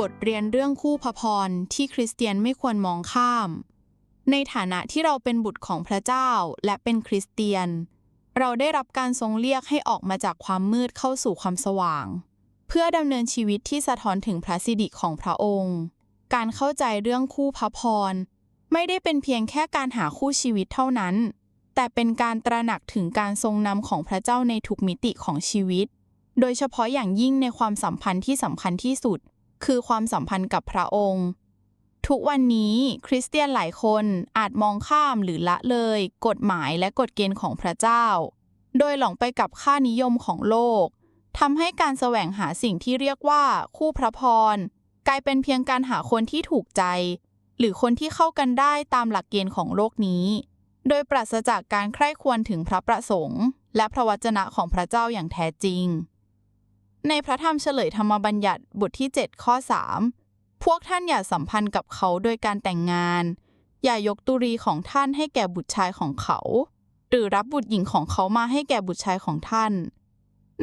บทเรียนเรื่องคู่พระพรที่คริสเตียนไม่ควรมองข้าม ในฐานะที่เราเป็นบุตรของพระเจ้าและเป็นคริสเตียน เราได้รับการทรงเรียกให้ออกมาจากความมืดเข้าสู่ความสว่าง เพื่อดำเนินชีวิตที่สะท้อนถึงพระสิริของพระองค์ การเข้าใจเรื่องคู่พระพร ไม่ได้เป็นเพียงแค่การหาคู่ชีวิตเท่านั้น แต่เป็นการตระหนักถึงการทรงนำของพระเจ้าในทุกมิติของชีวิต โดยเฉพาะอย่างยิ่งในความสัมพันธ์ที่สำคัญที่สุด คือความสัมพันธ์กับพระองค์ ทุกวันนี้คริสเตียนหลายคนอาจมองข้ามหรือละเลย กฎหมายและกฎเกณฑ์ของพระเจ้า โดยหลงไปกับค่านิยมของโลกทำให้การแสวงหาสิ่งที่เรียกว่าคู่พระพร กลายเป็นเพียงการหาคนที่ถูกใจ หรือคนที่เข้ากันได้ตามหลักเกณฑ์ของโลกนี้ โดยปราศจากการใคร่ควรถึงพระประสงค์ และพระวจนะของพระเจ้าอย่างแท้จริง ในพระธรรมเฉลยธรรมบัญญัติบทที่ 7 ข้อ 3 พวกท่านอย่าสัมพันธ์กับเขาโดยการแต่งงาน อย่ายกตุรีของท่านให้แก่บุตรชายของเขา หรือรับบุตรหญิงของเขามาให้แก่บุตรชายของท่าน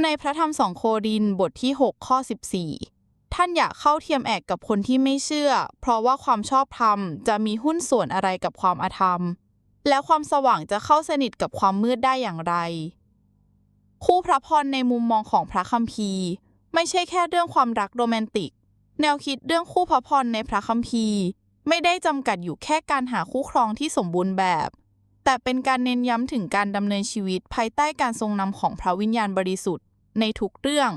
ในพระธรรมสองโครินบทที่ 6 ข้อ 14 ท่านอย่าเข้าเทียมแอกกับคนที่ไม่เชื่อ เพราะว่าความชอบธรรมจะมีหุ้นส่วนอะไรกับความอาธรรม และความสว่างจะเข้าสนิทกับความมืดได้อย่างไร คู่พระพรในมุมมองของพระคัมภีร์ ไม่ใช่แค่เรื่องความรักโรแมนติก แนวคิดเรื่องคู่พระพรในพระคัมภีร์ ไม่ได้จำกัดอยู่แค่การหาคู่ครองที่สมบูรณ์แบบ แต่เป็นการเน้นย้ำถึงการดำเนินชีวิตภายใต้การทรงนำของพระวิญญาณบริสุทธิ์ ในทุกเรื่อง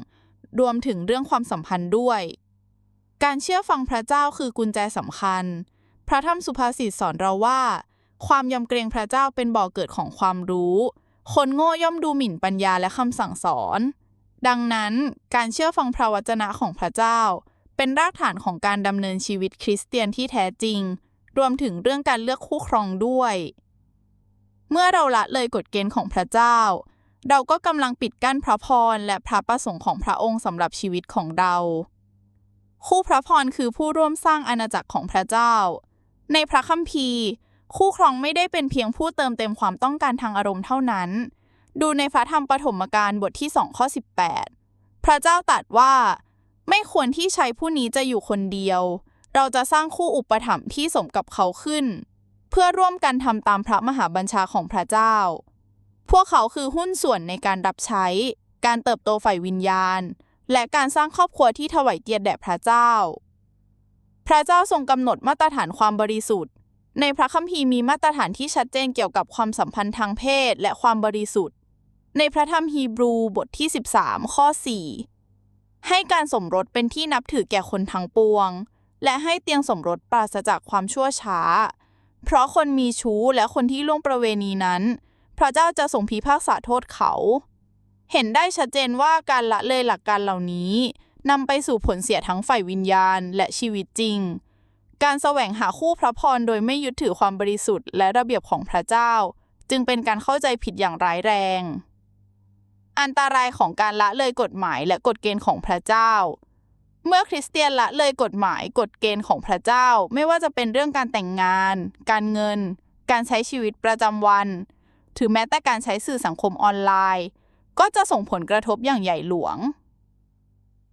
รวมถึงเรื่องความสัมพันธ์ด้วย การเชื่อฟังพระเจ้าคือกุญแจสำคัญ พระธรรมสุภาษิตสอนเราว่า ความยำเกรงพระเจ้าเป็นบ่อเกิดของความรู้ คนโง่ย่อมดูหมิ่นปัญญาและคำสั่งสอน ดังนั้นการเชื่อฟังพระวจนะของพระเจ้า เป็นรากฐานของการดำเนินชีวิตคริสเตียนที่แท้จริง รวมถึงเรื่องการเลือกคู่ครองด้วย เมื่อเราละเลยกฎเกณฑ์ของพระเจ้า เราก็กำลังปิดกั้นพระพรและพระประสงค์ของพระองค์สำหรับชีวิตของเรา คู่พระพรคือผู้ร่วมสร้างอาณาจักรของพระเจ้า ในพระคัมภีร์ คู่ครองไม่ได้เป็นเพียงผู้เติมเต็มความต้องการทางอารมณ์เท่านั้น ดูในพระธรรมปฐมกาลบทที่2ข้อ18 พระเจ้าตรัสว่า ไม่ควรที่ชายผู้นี้จะอยู่คนเดียว เราจะสร้างคู่อุปถัมภ์ที่สมกับเขาขึ้น เพื่อร่วมกันทำตามพระมหาบัญชาของพระเจ้า พวกเขาคือหุ้นส่วนในการรับใช้ การเติบโตฝ่ายวิญญาณ และการสร้างครอบครัวที่ถวายเกียรติแด่พระเจ้า พระเจ้าทรงกำหนดมาตรฐานความบริสุทธิ์ ในพระคัมภีร์มีมาตรฐานที่ชัดเจนเกี่ยวกับความสัมพันธ์ทางเพศและความบริสุทธิ์ ในพระธรรมฮีบรูบทที่ 13 ข้อ 4 ให้การสมรสเป็นที่นับถือแก่คนทั้งปวง และให้เตียงสมรสปราศจากความชั่วช้า เพราะคนมีชู้และคนที่ล่วงประเวณีนั้น พระเจ้าจะทรงพิพากษาโทษเขา เห็นได้ชัดเจนว่าการละเลยหลักการเหล่านี้นำไปสู่ผลเสียทั้งฝ่ายวิญญาณและชีวิตจริง การแสวงหาคู่พระพรโดยไม่ยึดถือความบริสุทธิ์และระเบียบของพระเจ้า จึงเป็นการเข้าใจผิดอย่างร้ายแรง อันตรายของการละเลยกฎหมายและกฎเกณฑ์ของพระเจ้า เมื่อคริสเตียนละเลยกฎหมายกฎเกณฑ์ของพระเจ้า ไม่ว่าจะเป็นเรื่องการแต่งงาน การเงิน การใช้ชีวิตประจำวันถือแม้แต่การใช้สื่อสังคมออนไลน์ ก็จะส่งผลกระทบอย่างใหญ่หลวง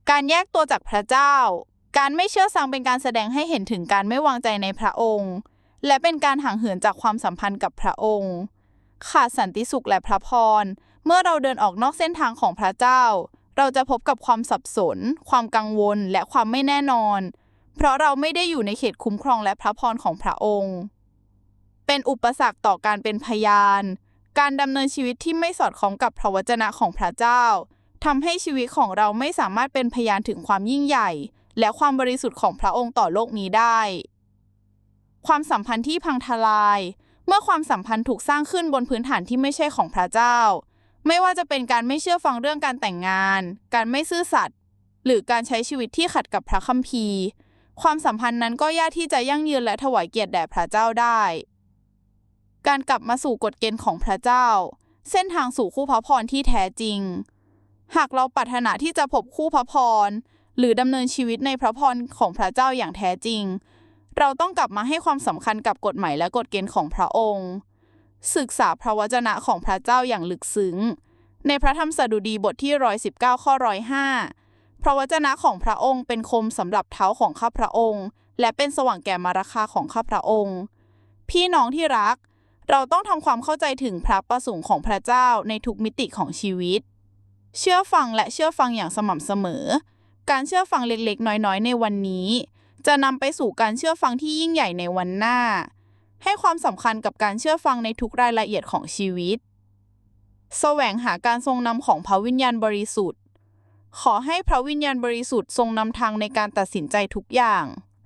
การแยกตัวจากพระเจ้า การไม่เชื่อฟังเป็นการแสดงให้เห็นถึงการไม่วางใจในพระองค์ และเป็นการห่างเหินจากความสัมพันธ์กับพระองค์ขาดสันติสุขและพระพร เมื่อเราเดินออกนอกเส้นทางของพระเจ้า เราจะพบกับความสับสน ความกังวลและความไม่แน่นอน เพราะเราไม่ได้อยู่ในเขตคุ้มครองและพระพรของพระองค์ เป็นอุปสรรคต่อการเป็นพยาน การดำเนินชีวิตที่ไม่สอดคล้องกับพระวจนะของพระเจ้าทำให้ชีวิตของเราไม่สามารถเป็นพยานถึงความยิ่งใหญ่ และความบริสุทธิ์ของพระองค์ต่อโลกนี้ได้ ความสัมพันธ์ที่พังทลาย เมื่อความสัมพันธ์ถูกสร้างขึ้นบนพื้นฐานที่ไม่ใช่ของพระเจ้า ไม่ว่าจะเป็นการไม่เชื่อฟังเรื่องการแต่งงาน การไม่ซื่อสัตย์หรือการใช้ชีวิตที่ขัดกับพระคัมภีร์ ความสัมพันธ์นั้นก็ยากที่จะยั่งยืนและถวายเกียรติแด่พระเจ้าได้ การกลับมาสู่กฎเกณฑ์ของพระเจ้า เส้นทางสู่คู่พระพรที่แท้จริง หากเราปรารถนาที่จะพบคู่พระพร หรือดำเนินชีวิตในพระพรของพระเจ้าอย่างแท้จริง เราต้องกลับมาให้ความสำคัญกับกฎหมายและกฎเกณฑ์ของพระองค์ ศึกษาพระวจนะของพระเจ้าอย่างลึกซึ้ง ในพระธรรมสดุดีบทที่119ข้อ105พระวจนะของพระองค์เป็นคมสำหรับเท้าของข้าพระองค์ และเป็นสว่างแก่มาราคาของข้าพระองค์ พี่น้องที่รัก เราต้องทำความเข้าใจถึงพระประสงค์ของพระเจ้าในทุกมิติของชีวิต เชื่อฟังและเชื่อฟังอย่างสม่ำเสมอ การเชื่อฟังเล็กๆ น้อยๆ ในวันนี้ จะนำไปสู่การเชื่อฟังที่ยิ่งใหญ่ในวันหน้า ให้ความสำคัญกับการเชื่อฟังในทุกรายละเอียดของชีวิต แสวงหาการทรงนำของพระวิญญาณบริสุทธิ์ ขอให้พระวิญญาณบริสุทธิ์ทรงนำทางในการตัดสินใจทุกอย่าง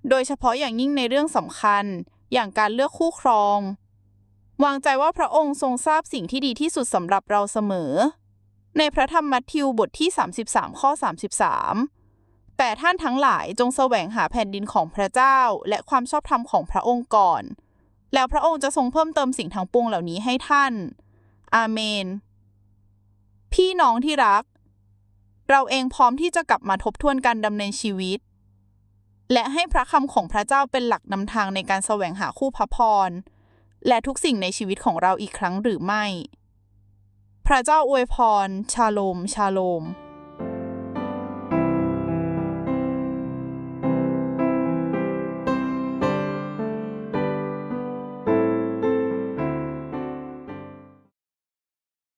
โดยเฉพาะอย่างยิ่งในเรื่องสำคัญ อย่างการเลือกคู่ครอง วางใจว่าพระองค์ทรงทราบสิ่งที่ดีที่สุดสำหรับเราเสมอในพระธรรมมัทธิวบทที่ 33 ข้อ 33 แต่ท่านทั้งหลายจงแสวงหาแผ่นดินของพระเจ้า และความชอบธรรมของพระองค์ก่อน แล้วพระองค์จะทรงเพิ่มเติมสิ่งทั้งปวงเหล่านี้ให้ท่าน อาเมน พี่น้องที่รัก เราเองพร้อมที่จะกลับมาทบทวนการดำเนินชีวิต และให้พระคำของพระเจ้าเป็นหลักนำทางในการแสวงหาคู่พระพร และทุกสิ่งในชีวิตของเราอีกครั้งหรือไม่ พระเจ้าอวยพร ชาโลม ชาโลม